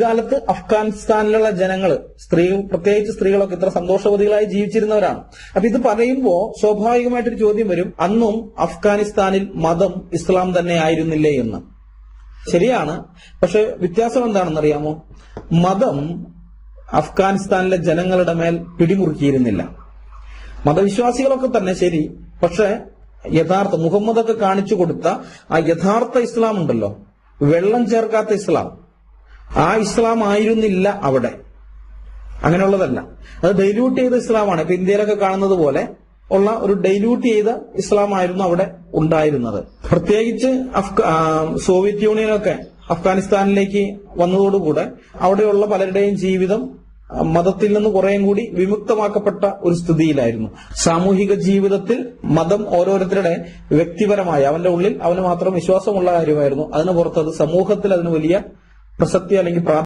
കാലത്ത് അഫ്ഗാനിസ്ഥാനിലുള്ള ജനങ്ങൾ സ്ത്രീ പ്രത്യേകിച്ച് സ്ത്രീകളൊക്കെ ഇത്ര സന്തോഷവതികളായി ജീവിച്ചിരുന്നവരാണ്. അപ്പൊ ഇത് പറയുമ്പോൾ സ്വാഭാവികമായിട്ടൊരു ചോദ്യം വരും. അന്നും അഫ്ഗാനിസ്ഥാനിൽ മതം ഇസ്ലാം തന്നെ ആയിരുന്നില്ലേ എന്ന്. ശരിയാണ്. പക്ഷെ വ്യത്യാസം എന്താണെന്ന് അറിയാമോ മതം അഫ്ഗാനിസ്ഥാനിലെ ജനങ്ങളുടെ മേൽ പിടിമുറുക്കിയിരുന്നില്ല. മതവിശ്വാസികളൊക്കെ തന്നെ ശരി. പക്ഷെ യഥാർത്ഥ മുഹമ്മദൊക്കെ കാണിച്ചു കൊടുത്ത ആ യഥാർത്ഥ ഇസ്ലാം ഉണ്ടല്ലോ. വെള്ളം ചേർക്കാത്ത ഇസ്ലാം. ആ ഇസ്ലാം ആയിരുന്നില്ല അവിടെ. അങ്ങനെയുള്ളതല്ല. അത് ഡൈല്യൂട്ട് ചെയ്ത ഇസ്ലാമാണ്. ഇപ്പൊ ഇന്ത്യയിലൊക്കെ കാണുന്നത് പോലെ ഉള്ള ഒരു ഡൈല്യൂട്ട് ചെയ്ത ഇസ്ലാം ആയിരുന്നു അവിടെ ഉണ്ടായിരുന്നത്. പ്രത്യേകിച്ച് സോവിയറ്റ് യൂണിയനൊക്കെ അഫ്ഗാനിസ്ഥാനിലേക്ക് വന്നതോടുകൂടെ അവിടെയുള്ള പലരുടെയും ജീവിതം മതത്തിൽ നിന്ന് കുറേയും കൂടി വിമുക്തമാക്കപ്പെട്ട ഒരു സ്ഥിതിയിലായിരുന്നു. സാമൂഹിക ജീവിതത്തിൽ മതം ഓരോരുത്തരുടെ വ്യക്തിപരമായി അവന്റെ ഉള്ളിൽ അവന് മാത്രം വിശ്വാസമുള്ള കാര്യമായിരുന്നു. അതിന് പുറത്ത് അത് സമൂഹത്തിൽ അതിന് വലിയ പ്രസക്തി അല്ലെങ്കിൽ പ്രാധാന്യം